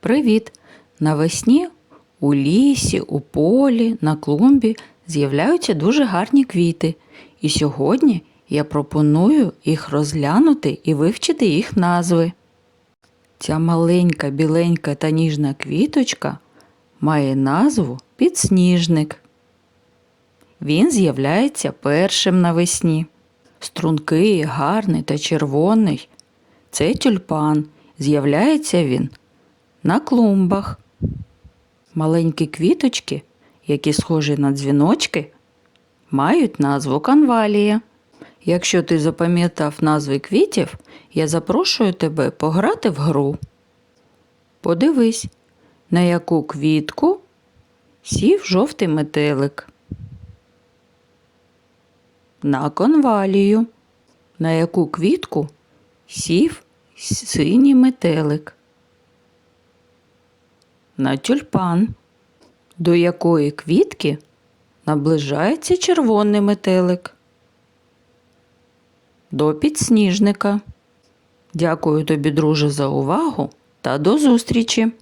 Привіт! Навесні у лісі, у полі, на клумбі з'являються дуже гарні квіти. І сьогодні я пропоную їх розглянути і вивчити їх назви. Ця маленька біленька та ніжна квіточка має назву підсніжник. Він з'являється першим навесні. Стрункий, гарний та червоний. Це тюльпан. З'являється він на клумбах. Маленькі квіточки, які схожі на дзвіночки, мають назву канвалія. Якщо ти запам'ятав назви квітів, я запрошую тебе пограти в гру. Подивись, на яку квітку сів жовтий метелик. На конвалію. На яку квітку сів синій метелик. На тюльпан. До якої квітки наближається червоний метелик. До підсніжника. Дякую тобі, друже, за увагу та до зустрічі!